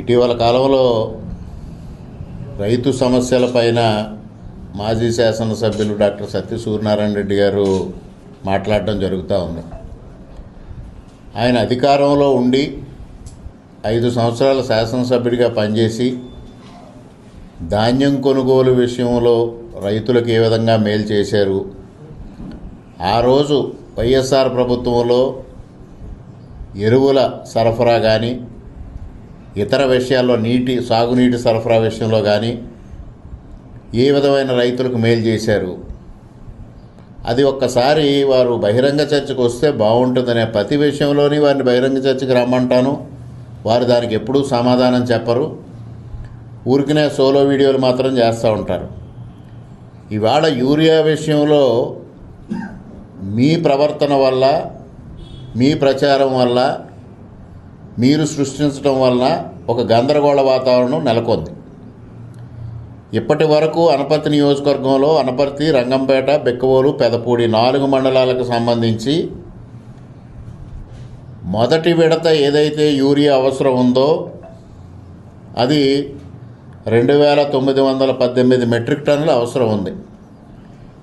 ఇటీవల కాలంలో రైతు సమస్యలపైన మాజీ శాసనసభ్యులు డాక్టర్ సత్య సూర్యనారాయణ రెడ్డి గారు మాట్లాడడం జరుగుతూ ఉంది. ఆయన అధికారంలో ఉండి ఐదు సంవత్సరాల శాసనసభ్యుడిగా పనిచేసి ధాన్యం కొనుగోలు విషయంలో రైతులకు ఏ విధంగా మేలు చేశారు. ఆ రోజు వైఎస్ఆర్ ప్రభుత్వంలో ఎరువుల సరఫరా కానీ ఇతర విషయాల్లో నీటి సాగునీటి సరఫరా విషయంలో కానీ ఏ విధమైన రైతులకు మేలు చేశారు? అది ఒక్కసారి వారు బహిరంగ చర్చకు వస్తే బాగుంటుందనే ప్రతి విషయంలోని వారిని బహిరంగ చర్చకు రమ్మంటాను. వారు దానికి ఎప్పుడూ సమాధానం చెప్పరు. ఊరికినే సోలో వీడియోలు మాత్రం చేస్తూ ఉంటారు. ఇవాళ యూరియా విషయంలో మీ ప్రవర్తన వల్ల మీ ప్రచారం వల్ల మీరు సృష్టించడం వలన ఒక గందరగోళ వాతావరణం నెలకొంది. ఇప్పటి వరకు అనపర్తి నియోజకవర్గంలో అనపర్తి రంగంపేట బెక్కవోలు పెదపూడి నాలుగు మండలాలకు సంబంధించి మొదటి విడత ఏదైతే యూరియా అవసరం ఉందో అది రెండు వేల తొమ్మిది వందల పద్దెనిమిది మెట్రిక్ టన్నుల అవసరం ఉంది.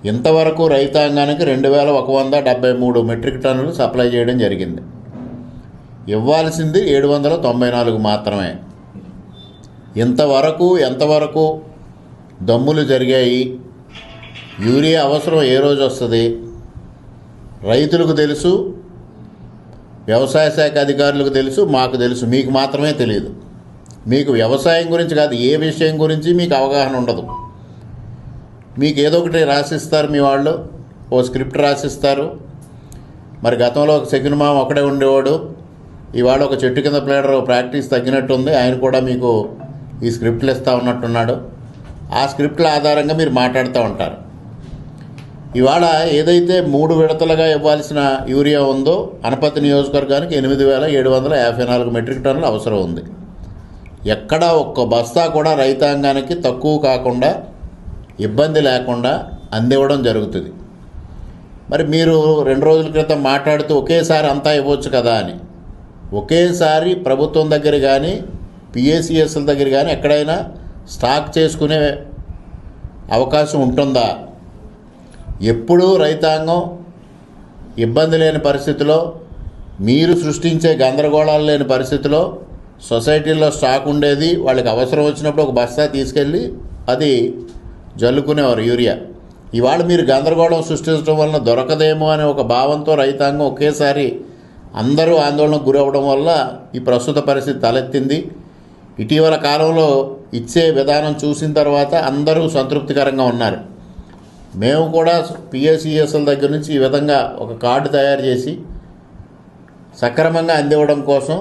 ఇంతవరకు రైతాంగానికి రెండు వేల ఒక వంద డెబ్బై మూడు మెట్రిక్ టన్నులు సప్లై చేయడం జరిగింది. ఇవ్వాల్సింది ఏడు వందల తొంభై నాలుగు మాత్రమే. ఇంతవరకు ఎంతవరకు దమ్ములు జరిగాయి యూరియా అవసరం ఏ రోజు వస్తుంది రైతులకు తెలుసు వ్యవసాయ శాఖ అధికారులకు తెలుసు మాకు తెలుసు మీకు మాత్రమే తెలియదు. మీకు వ్యవసాయం గురించి కాదు ఏ విషయం గురించి మీకు అవగాహన ఉండదు. మీకు ఏదో ఒకటి రాసిస్తారు మీ వాళ్ళు ఓ స్క్రిప్ట్ రాసిస్తారు. మరి గతంలో ఒక శకునుమామ ఒకడే ఉండేవాడు ఇవాళ ఒక చెట్టు కింద ప్లేయర్ ప్రాక్టీస్ తగ్గినట్టుంది. ఆయన కూడా మీకు ఈ స్క్రిప్ట్లు ఇస్తూ ఉన్నట్టున్నాడు. ఆ స్క్రిప్ట్ల ఆధారంగా మీరు మాట్లాడుతూ ఉంటారు. ఇవాళ ఏదైతే మూడు విడతలుగా ఇవ్వాల్సిన యూరియా ఉందో అనపతి నియోజకవర్గానికి ఎనిమిది వేల ఏడు వందల యాభై నాలుగు మెట్రిక్ టన్నులు అవసరం ఉంది. ఎక్కడా ఒక్క బస్తా కూడా రైతాంగానికి తక్కువ కాకుండా ఇబ్బంది లేకుండా అందివ్వడం జరుగుతుంది. మరి మీరు రెండు రోజుల క్రితం మాట్లాడుతూ ఒకేసారి అంతా ఇవ్వచ్చు కదా అని. ఒకేసారి ప్రభుత్వం దగ్గర కానీ పిఏసిఎస్ల దగ్గర కానీ ఎక్కడైనా స్టాక్ చేసుకునే అవకాశం ఉంటుందా? ఎప్పుడూ రైతాంగం ఇబ్బంది లేని పరిస్థితిలో మీరు సృష్టించే గందరగోళాలు లేని పరిస్థితిలో సొసైటీలో స్టాక్ ఉండేది వాళ్ళకి అవసరం వచ్చినప్పుడు ఒక బస్తా తీసుకెళ్ళి అది జల్లుకునేవారు యూరియా. ఇవాళ మీరు గందరగోళం సృష్టించడం వలన దొరకదేమో అనే ఒక భావంతో రైతాంగం ఒకేసారి అందరూ ఆందోళనకు గురవడం వల్ల ఈ ప్రస్తుత పరిస్థితి తలెత్తింది. ఇటీవల కాలంలో ఇచ్చే విధానం చూసిన తర్వాత అందరూ సంతృప్తికరంగా ఉన్నారు. మేము కూడా పిఎస్సిఎస్ఎల్ దగ్గర నుంచి ఈ విధంగా ఒక కార్డు తయారు చేసి సక్రమంగా అందివ్వడం కోసం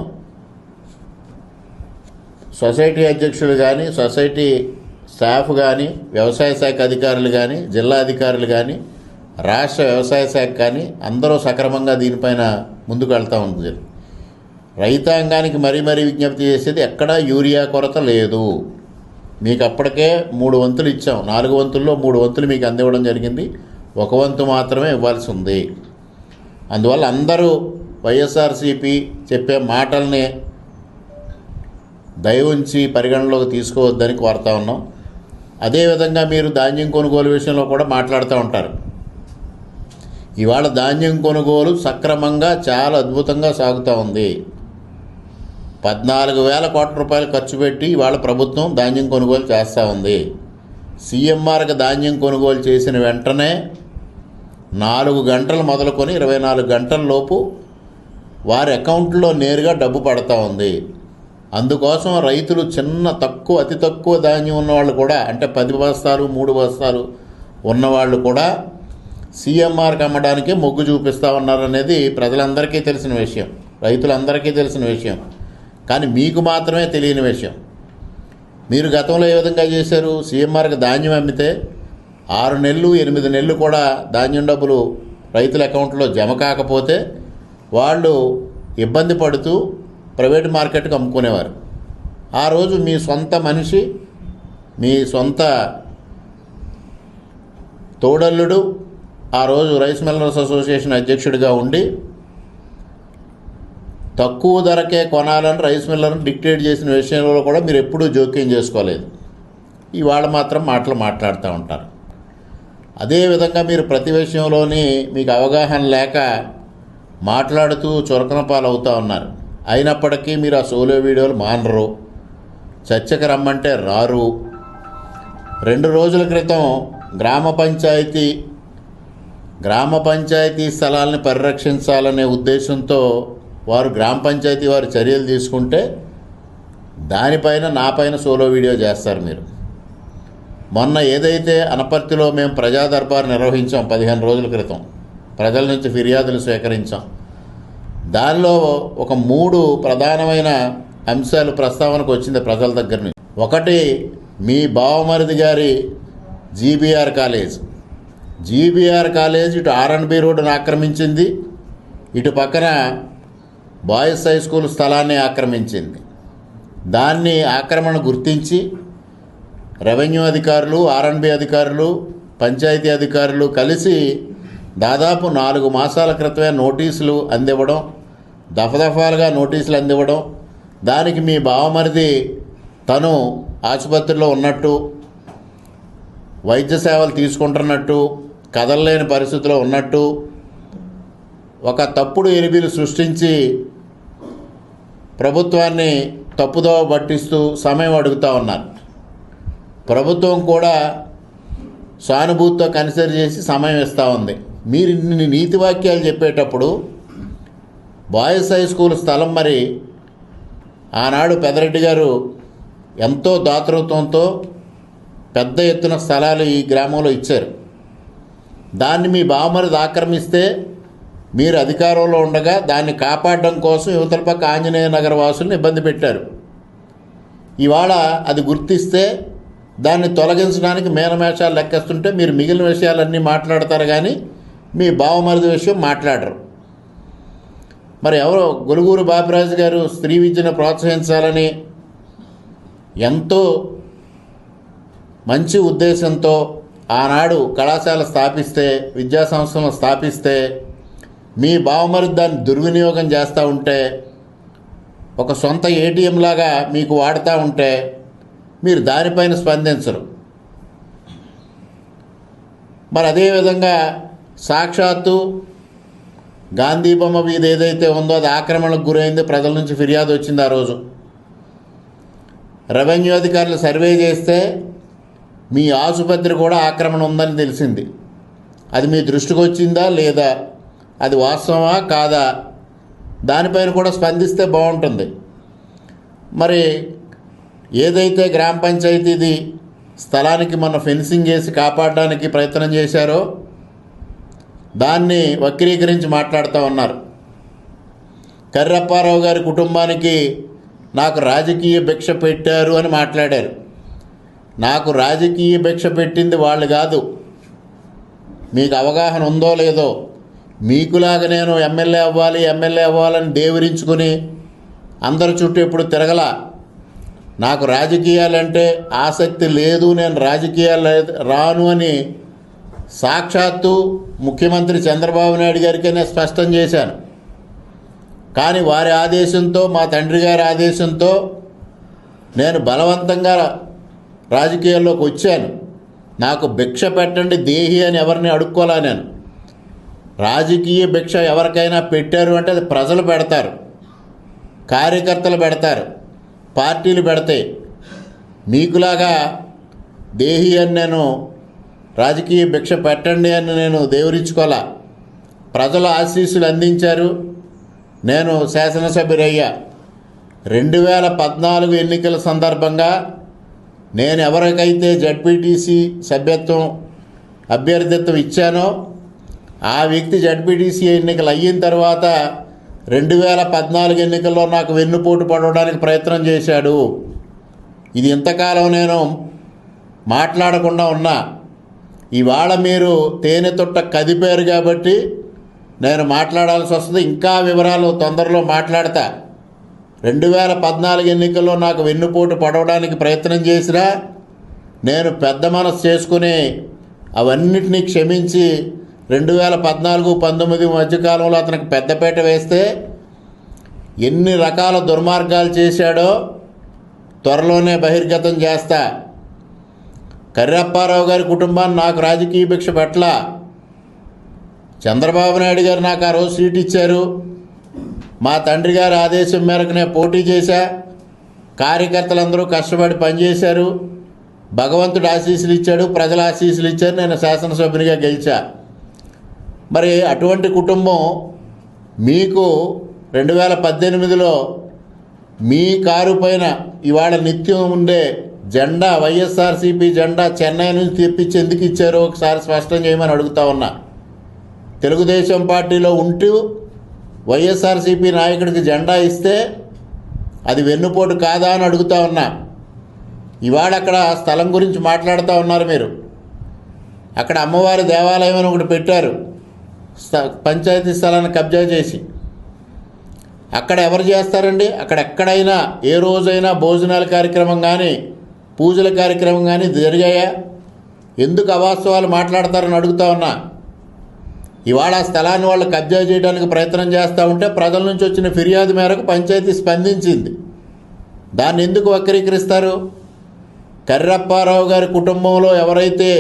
సొసైటీ అధ్యక్షులు కానీ సొసైటీ స్టాఫ్ కానీ వ్యవసాయ శాఖ అధికారులు కానీ జిల్లా అధికారులు కానీ రాష్ట్ర వ్యవసాయ శాఖ కానీ అందరూ సక్రమంగా దీనిపైన ముందుకు వెళ్తూ ఉంది. రైతాంగానికి మరీ మరీ విజ్ఞప్తి చేసేది ఎక్కడా యూరియా కొరత లేదు. మీకు అప్పటికే మూడు వంతులు ఇచ్చాం. నాలుగు వంతుల్లో మూడు వంతులు మీకు అందివ్వడం జరిగింది. ఒక వంతు మాత్రమే ఇవ్వాల్సి ఉంది. అందువల్ల అందరూ వైఎస్ఆర్సీపీ చెప్పే మాటల్ని దయ ఉంచి పరిగణలోకి తీసుకోవద్దని కోరుతా ఉన్నాం. అదేవిధంగా మీరు ధాన్యం కొనుగోలు విషయంలో కూడా మాట్లాడుతూ ఉంటారు. ఇవాళ ధాన్యం కొనుగోలు సక్రమంగా చాలా అద్భుతంగా సాగుతూ ఉంది. పద్నాలుగు వేల కోట్ల రూపాయలు ఖర్చు పెట్టి ఇవాళ ప్రభుత్వం ధాన్యం కొనుగోలు చేస్తూ ఉంది. సీఎంఆర్కి ధాన్యం కొనుగోలు చేసిన వెంటనే నాలుగు గంటలు మొదలుకొని ఇరవై నాలుగు గంటల లోపు వారి అకౌంట్లో నేరుగా డబ్బు పడతా ఉంది. అందుకోసం రైతులు చిన్న తక్కువ అతి తక్కువ ధాన్యం ఉన్నవాళ్ళు కూడా అంటే పది బస్తాలు మూడు బస్తాలు ఉన్నవాళ్ళు కూడా సీఎంఆర్కి అమ్మడానికే మొగ్గు చూపిస్తూ ఉన్నారనేది ప్రజలందరికీ తెలిసిన విషయం. రైతులందరికీ తెలిసిన విషయం. కానీ మీకు మాత్రమే తెలియని విషయం. మీరు గతంలో ఏ విధంగా చేశారు? సీఎంఆర్కి ధాన్యం అమ్మితే ఆరు నెలలు ఎనిమిది నెలలు కూడా ధాన్యం డబ్బులు రైతుల అకౌంట్లో జమ కాకపోతే వాళ్ళు ఇబ్బంది పడుతూ ప్రైవేట్ మార్కెట్కి అమ్ముకునేవారు. ఆ రోజు మీ సొంత మనిషి మీ సొంత తోడల్లుడు ఆ రోజు రైస్ మిల్లర్స్ అసోసియేషన్ అధ్యక్షుడిగా ఉండి తక్కువ ధరకే కొనాలని రైస్ మిల్లర్ని డిక్టేట్ చేసిన విషయంలో కూడా మీరు ఎప్పుడూ జోక్యం చేసుకోలేదు. ఇవాళ మాత్రం మాటలు మాట్లాడుతూ ఉంటారు. అదేవిధంగా మీరు ప్రతి విషయంలోని మీకు అవగాహన లేక మాట్లాడుతూ చురకన పాలవుతూ ఉన్నారు. అయినప్పటికీ మీరు ఆ సోలో వీడియోలు మానరు. చర్చకు రమ్మంటే రారు. రెండు రోజుల క్రితం గ్రామ పంచాయతీ గ్రామ పంచాయతీ స్థలాలను పరిరక్షించాలనే ఉద్దేశంతో వారు గ్రామ పంచాయతీ వారు చర్యలు తీసుకుంటే దానిపైన నాపైన సోలో వీడియో చేస్తారు మీరు. మొన్న ఏదైతే అనపర్తిలో మేము ప్రజా దర్బార్ నిర్వహించాం పదిహేను రోజుల క్రితం ప్రజల నుంచి ఫిర్యాదులు స్వీకరించాం. దానిలో ఒక మూడు ప్రధానమైన అంశాలు ప్రస్తావనకు వచ్చింది ప్రజల దగ్గర నుంచి. ఒకటి మీ బావమరిది గారి జీబీఆర్ కాలేజ్. జీబీఆర్ కాలేజ్ ఇటు ఆర్ఎన్బి రోడ్డును ఆక్రమించింది. ఇటు పక్కన బాయ్స్ హై స్కూల్ స్థలాన్ని ఆక్రమించింది. దాన్ని ఆక్రమణ గుర్తించి రెవెన్యూ అధికారులు ఆర్ఎన్బి అధికారులు పంచాయతీ అధికారులు కలిసి దాదాపు నాలుగు మాసాల క్రితమే నోటీసులు అందివ్వడం దఫదఫాలుగా నోటీసులు అందివ్వడం దానికి మీ బావమరిది తను ఆసుపత్రిలో ఉన్నట్టు వైద్య సేవలు తీసుకుంటున్నట్టు కదలలేని పరిస్థితిలో ఉన్నట్టు ఒక తప్పుడు ఎనిమిది సృష్టించి ప్రభుత్వాన్ని తప్పుదోవ పట్టిస్తూ సమయం అడుగుతూ ఉన్నారు. ప్రభుత్వం కూడా సానుభూతితో కన్సిడర్ చేసి సమయం ఇస్తూ ఉంది. మీరు ఇన్ని నీతి వాక్యాలు చెప్పేటప్పుడు బాయ్స్ హై స్కూల్ స్థలం మరి ఆనాడు పెదరెడ్డి గారు ఎంతో దాతృత్వంతో పెద్ద ఎత్తున స్థలాలు ఈ గ్రామంలో ఇచ్చారు. దాన్ని మీ బావమరిది ఆక్రమిస్తే మీరు అధికారంలో ఉండగా దాన్ని కాపాడడం కోసం యువతల పక్క ఆంజనేయ నగర వాసులను ఇబ్బంది పెట్టారు. ఇవాళ అది గుర్తిస్తే దాన్ని తొలగించడానికి మేనమేషాలు లెక్కేస్తుంటే మీరు మిగిలిన విషయాలన్నీ మాట్లాడతారు కానీ మీ బావమరిది విషయం మాట్లాడరు. మరి ఎవరో గొలుగూరు బాపిరాజు గారు స్త్రీ విద్యను ప్రోత్సహించాలని ఎంతో మంచి ఉద్దేశంతో ఆనాడు కళాశాల స్థాపిస్తే విద్యా సంస్థలను స్థాపిస్తే మీ బావమరిది దాన్ని దుర్వినియోగం చేస్తూ ఉంటే ఒక సొంత ఏటీఎం లాగా మీకు వాడుతూ ఉంటే మీరు దానిపైన స్పందించరు. మరి అదేవిధంగా సాక్షాత్తు గాంధీ బొమ్మ మీద ఏదైతే ఉందో అది ఆక్రమణకు గురైంది ప్రజల నుంచి ఫిర్యాదు వచ్చింది ఆ రోజు. రెవెన్యూ అధికారులు సర్వే చేస్తే మీ ఆసుపత్రి కూడా ఆక్రమణ ఉందని తెలిసింది. అది మీ దృష్టికి వచ్చిందా లేదా? అది వాస్తవమా కాదా? దానిపైన కూడా స్పందిస్తే బాగుంటుంది. మరి ఏదైతే గ్రామ పంచాయతీది స్థలానికి మన ఫెన్సింగ్ వేసి కాపాడడానికి ప్రయత్నం చేశారో దాన్ని వక్రీకరించి మాట్లాడుతూ ఉన్నారు. కర్రప్పారావు గారి కుటుంబానికి నాకు రాజకీయ భిక్ష పెట్టారు అని మాట్లాడారు. నాకు రాజకీయ భిక్ష పెట్టింది వాళ్ళు కాదు. మీకు అవగాహన ఉందో లేదో మీకులాగా నేను ఎమ్మెల్యే అవ్వాలి ఎమ్మెల్యే అవ్వాలని దేవరించుకుని అందరి చుట్టూ ఎప్పుడు తిరగల? నాకు రాజకీయాలంటే ఆసక్తి లేదు నేను రాజకీయాలు రాను అని సాక్షాత్తు ముఖ్యమంత్రి చంద్రబాబు నాయుడు గారికి నేను స్పష్టం చేశాను. కానీ వారి ఆదేశంతో మా తండ్రి గారి ఆదేశంతో నేను బలవంతంగా రాజకీయాల్లోకి వచ్చాను. నాకు భిక్ష పెట్టండి దేహి అని ఎవరిని అడుక్కోలే నేను. రాజకీయ భిక్ష ఎవరికైనా పెట్టారు అంటే అది ప్రజలు పెడతారు కార్యకర్తలు పెడతారు పార్టీలు పెడతాయి మీకులాగా దేహి అని నేను రాజకీయ భిక్ష పెట్టండి అని నేను దేవరించుకోలే. ప్రజల ఆశీస్సులు అందించారు. నేను శాసనసభ్యురయ్యా రెండు వేల పద్నాలుగు ఎన్నికల సందర్భంగా నేను ఎవరికైతే జడ్పీటీసీ సభ్యత్వం అభ్యర్థిత్వం ఇచ్చానో ఆ వ్యక్తి జడ్పీటీసీ ఎన్నికలు అయిన తర్వాత రెండు వేల పద్నాలుగు ఎన్నికల్లో నాకు వెన్నుపోటు పడడానికి ప్రయత్నం చేశాడు. ఇది ఇంతకాలం నేను మాట్లాడకుండా ఉన్నా. ఇవాళ మీరు తేనె తొట్ట కదిపారు కాబట్టి నేను మాట్లాడాల్సి వస్తుంది. ఇంకా వివరాలు తొందరలో మాట్లాడతా. రెండు వేల పద్నాలుగు ఎన్నికల్లో నాకు వెన్నుపోటు పడవడానికి ప్రయత్నం చేసినా నేను పెద్ద మనసు చేసుకుని అవన్నిటినీ క్షమించి రెండు వేల పద్నాలుగు పంతొమ్మిది మధ్యకాలంలో అతనికి పెద్దపేట వేస్తే ఎన్ని రకాల దుర్మార్గాలు చేశాడో త్వరలోనే బహిర్గతం చేస్తా. కర్రప్పారావు గారి కుటుంబాన్ని నాకు రాజకీయ భిక్ష పెట్టలా. చంద్రబాబు నాయుడు గారు నాకు ఆ రోజు సీట్ ఇచ్చారు. మా తండ్రి గారి ఆదేశం మేరకు నేను పోటీ చేశా. కార్యకర్తలందరూ కష్టపడి పనిచేశారు. భగవంతుడు ఆశీస్సులు ఇచ్చాడు ప్రజల ఆశీస్సులు ఇచ్చారు నేను శాసనసభ్యునిగా గెలిచా. మరి అటువంటి కుటుంబం మీకు రెండు వేల పద్దెనిమిదిలో మీ కారు పైన ఇవాళ నిత్యం ఉండే జెండా వైఎస్ఆర్సీపీ జెండా చెన్నై నుంచి తెప్పించి ఎందుకు ఇచ్చారో ఒకసారి స్పష్టం చేయమని అడుగుతా ఉన్నా. తెలుగుదేశం పార్టీలో ఉంటూ వైఎస్ఆర్సీపీ నాయకుడికి జెండా ఇస్తే అది వెన్నుపోటు కాదా అని అడుగుతా ఉన్నా. ఇవాళ అక్కడ స్థలం గురించి మాట్లాడుతూ ఉన్నారు మీరు. అక్కడ అమ్మవారి దేవాలయం అని ఒకటి పెట్టారు. స్థ- పంచాయతీ స్థలాన్ని కబ్జా చేసి. అక్కడ ఎవరు చేస్తారండి? అక్కడ ఎక్కడైనా ఏ రోజైనా భోజనాల కార్యక్రమం కానీ పూజల కార్యక్రమం కానీ జరిగాయా? ఎందుకు అవాస్తవాలు మాట్లాడతారని అడుగుతా ఉన్నా. ఇవాళ ఆ స్థలాన్ని వాళ్ళు కబ్జా చేయడానికి ప్రయత్నం చేస్తూ ఉంటే ప్రజల నుంచి వచ్చిన ఫిర్యాదు మేరకు పంచాయతీ స్పందించింది. దాన్ని ఎందుకు వక్రీకరిస్తారు? కర్రప్పారావు గారి కుటుంబంలో ఎవరైతే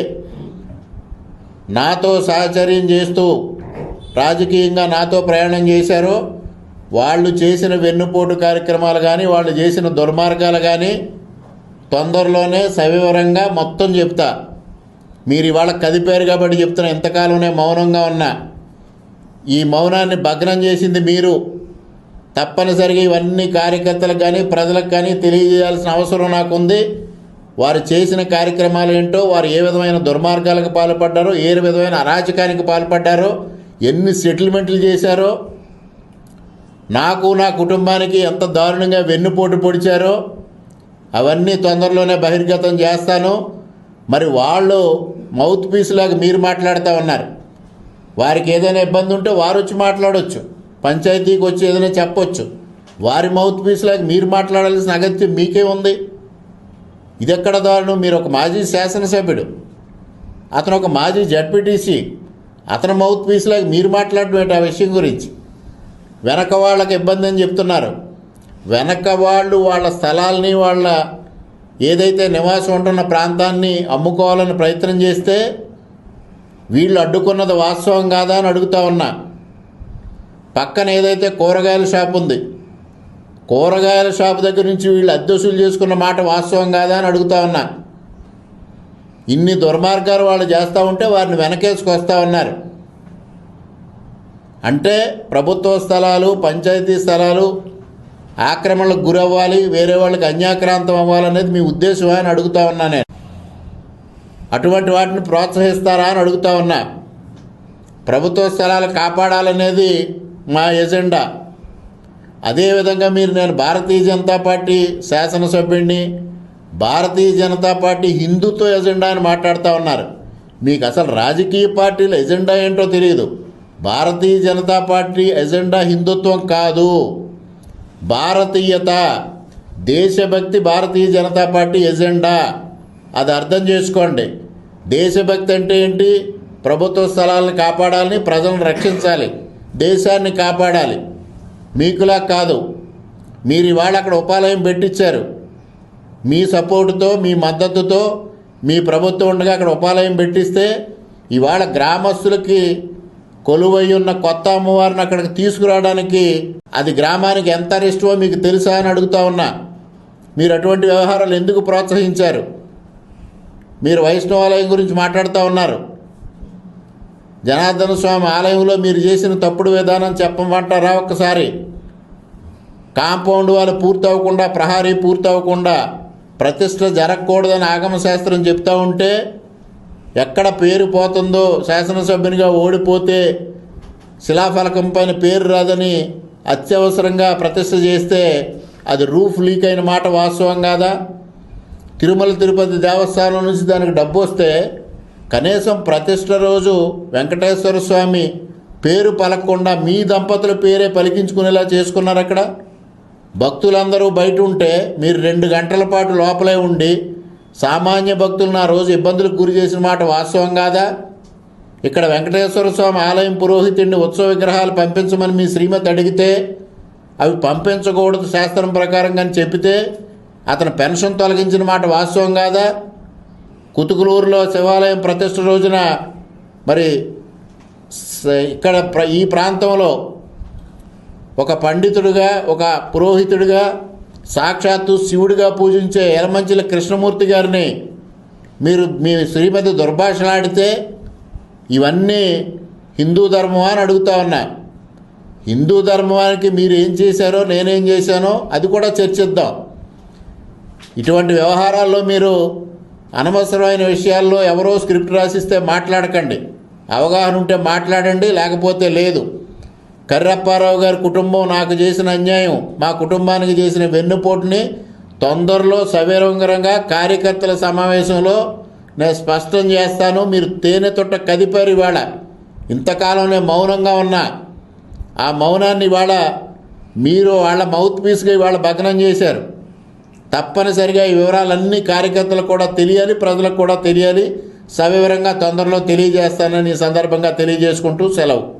నాతో సహచర్యం చేస్తూ రాజకీయంగా నాతో ప్రయాణం చేశారో వాళ్ళు చేసిన వెన్నుపోటు కార్యక్రమాలు కానీ వాళ్ళు చేసిన దుర్మార్గాలు కానీ తొందరలోనే సవివరంగా మొత్తం చెప్తా. మీరు ఇవాళ కదిపారు కాబట్టి చెప్తున్నా ఎంతకాలం మౌనంగా ఉన్నా ఈ మౌనాన్ని భగ్నం చేసింది మీరు. తప్పనిసరిగా ఇవన్నీ కార్యకర్తలకు కానీ ప్రజలకు కానీ తెలియజేయాల్సిన అవసరం నాకుంది. వారు చేసిన కార్యక్రమాలు ఏంటో వారు ఏ విధమైన దుర్మార్గాలకు పాల్పడ్డారో ఏ విధమైన అరాచకానికి పాల్పడ్డారో ఎన్ని సెటిల్మెంట్లు చేశారో నాకు నా కుటుంబానికి ఎంత దారుణంగా వెన్నుపోటు పొడిచారో అవన్నీ తొందరలోనే బహిర్గతం చేస్తాను. మరి వాళ్ళు మౌత్ పీస్ లాగా మీరు మాట్లాడుతూ ఉన్నారు. వారికి ఏదైనా ఇబ్బంది ఉంటే వారు వచ్చి మాట్లాడవచ్చు పంచాయతీకి వచ్చి ఏదైనా చెప్పొచ్చు. వారి మౌత్ పీస్ లాగా మీరు మాట్లాడాల్సిన అగత్యం మీకే ఉంది. ఇది ఎక్కడ దారుణం? మీరు ఒక మాజీ శాసనసభ్యుడు. అతను ఒక మాజీ జడ్పీటీసీ. అతని మౌత్ పీస్ లాగా మీరు మాట్లాడడం ఆ విషయం గురించి? వెనక వాళ్ళకి ఇబ్బంది అని చెప్తున్నారు. వెనక వాళ్ళు వాళ్ళ స్థలాల్ని వాళ్ళ ఏదైతే నివాసం ఉంటున్న ప్రాంతాన్ని అమ్ముకోవాలని ప్రయత్నం చేస్తే వీళ్ళు అడ్డుకున్నది వాస్తవం కాదా అని అడుగుతా ఉన్నా. పక్కన ఏదైతే కూరగాయల షాప్ ఉంది కూరగాయల షాప్ దగ్గర నుంచి వీళ్ళు అద్దెసులు చేసుకున్న మాట వాస్తవం కాదా అని అడుగుతా ఉన్నా. ఇన్ని దుర్మార్గాలు వాళ్ళు చేస్తూ ఉంటే వారిని వెనకేసుకొస్తా ఉన్నారు. అంటే ప్రభుత్వ స్థలాలు పంచాయతీ స్థలాలు ఆక్రమణలకు గురవ్వాలి వేరే వాళ్ళకి అన్యాక్రాంతం అవ్వాలనేది మీ ఉద్దేశమా అని అడుగుతా ఉన్నా నేను. అటువంటి వాటిని ప్రోత్సహిస్తారా అని అడుగుతా ఉన్నా. ప్రభుత్వ స్థలాలు కాపాడాలనేది మా ఎజెండా. అదేవిధంగా మీరు నేను భారతీయ జనతా పార్టీ శాసనసభ్యుడిని భారతీయ జనతా పార్టీ హిందుత్వ ఎజెండా అని మాట్లాడుతూ ఉన్నారు. మీకు అసలు రాజకీయ పార్టీల ఎజెండా ఏంటో తెలియదు భారతీయ జనతా పార్టీ ఎజెండా హిందుత్వం కాదు. భారతీయత దేశభక్తి భారతీయ జనతా పార్టీ ఎజెండా. అది అర్థం చేసుకోండి. దేశభక్తి అంటే ఏంటి? ప్రభుత్వ స్థలాలను కాపాడాలని ప్రజలను రక్షించాలి. దేశాన్ని కాపాడాలి. మీకులా కాదు. మీరు ఇవాళ అక్కడ ఉపాలయం పెట్టించారు మీ సపోర్టుతో మీ మద్దతుతో మీ ప్రభుత్వం ఉండగా అక్కడ ఉపాలయం పెట్టిస్తే ఇవాళ గ్రామస్తులకి కొలువై ఉన్న కొత్త అమ్మవారిని అక్కడికి తీసుకురావడానికి అది గ్రామానికి ఎంత ఇష్టమో మీకు తెలుసా అని అడుగుతా ఉన్నా. మీరు అటువంటి వ్యవహారాలు ఎందుకు ప్రోత్సహించారు? మీరు వైష్ణవాలయం గురించి మాట్లాడుతూ ఉన్నారు. జనార్దన స్వామి ఆలయంలో మీరు చేసిన తప్పుడు విధానం చెప్పమంటారా ఒక్కసారి? కాంపౌండ్ వాళ్ళు పూర్తి అవ్వకుండా ప్రహారీ పూర్తి అవ్వకుండా ప్రతిష్ట జరగకూడదని ఆగమ శాస్త్రం చెప్తా ఉంటే ఎక్కడ పేరు పోతుందో శాసనసభ్యునిగా ఓడిపోతే శిలాఫలకం పైన పేరు రాదని అత్యవసరంగా ప్రతిష్ట చేస్తే అది రూఫ్ లీక్ అయిన మాట వాస్తవం కాదా? తిరుమల తిరుపతి దేవస్థానం నుంచి దానికి డబ్బు వస్తే కనీసం ప్రతిష్ట రోజు వెంకటేశ్వర స్వామి పేరు పలకకుండా మీ దంపతుల పేరే పలికించుకునేలా చేసుకున్నారు అక్కడ? భక్తులందరూ బయట ఉంటే మీరు రెండు గంటల పాటు లోపలే ఉండి సామాన్య భక్తులను ఆ రోజు ఇబ్బందులకు గురి చేసిన మాట వాస్తవం కాదా? ఇక్కడ వెంకటేశ్వర స్వామి ఆలయం పురోహితుడిని ఉత్సవ విగ్రహాలు పంపించమని మీ శ్రీమతి అడిగితే అవి పంపించకూడదు శాస్త్రం ప్రకారం కానీ చెప్పితే అతను పెన్షన్ తొలగించిన మాట వాస్తవం కాదా? కుతుకులూరులో శివాలయం ప్రతిష్ట రోజున మరి ఇక్కడ ప్ర- ఈ ప్రాంతంలో ఒక పండితుడిగా ఒక పురోహితుడిగా సాక్షాత్తు శివుడిగా పూజించే ఎలమంచిల కృష్ణమూర్తి గారిని మీరు మీ శ్రీమతి దుర్భాషలాడితే ఇవన్నీ హిందూ ధర్మం అని అడుగుతా ఉన్నా. హిందూ ధర్మానికి మీరు ఏం చేశారో నేనేం చేశానో అది కూడా చర్చిద్దాం. ఇటువంటి వ్యవహారాల్లో మీరు అనవసరమైన విషయాల్లో ఎవరో స్క్రిప్ట్ రాసిస్తే మాట్లాడకండి. అవగాహన ఉంటే మాట్లాడండి లేకపోతే లేదు. కర్రప్పారావు గారి కుటుంబం నాకు చేసిన అన్యాయం మా కుటుంబానికి చేసిన వెన్నుపోటుని తొందరలో సవిరంగరంగా కార్యకర్తల సమావేశంలో నేను స్పష్టం చేస్తాను. మీరు తేనె తొట్ట కదిపారు ఇవాళ. ఇంతకాలం నేను మౌనంగా ఉన్నా. ఆ మౌనాన్ని ఇవాళ మీరు వాళ్ళ మౌత్ పీస్గా ఇవాళ భగ్నం చేశారు. తప్పనిసరిగా ఈ వివరాలన్నీ కార్యకర్తలకు కూడా తెలియాలి ప్రజలకు కూడా తెలియాలి. సవివరంగా తొందరలో తెలియజేస్తానని ఈ సందర్భంగా తెలియజేసుకుంటూ సెలవు.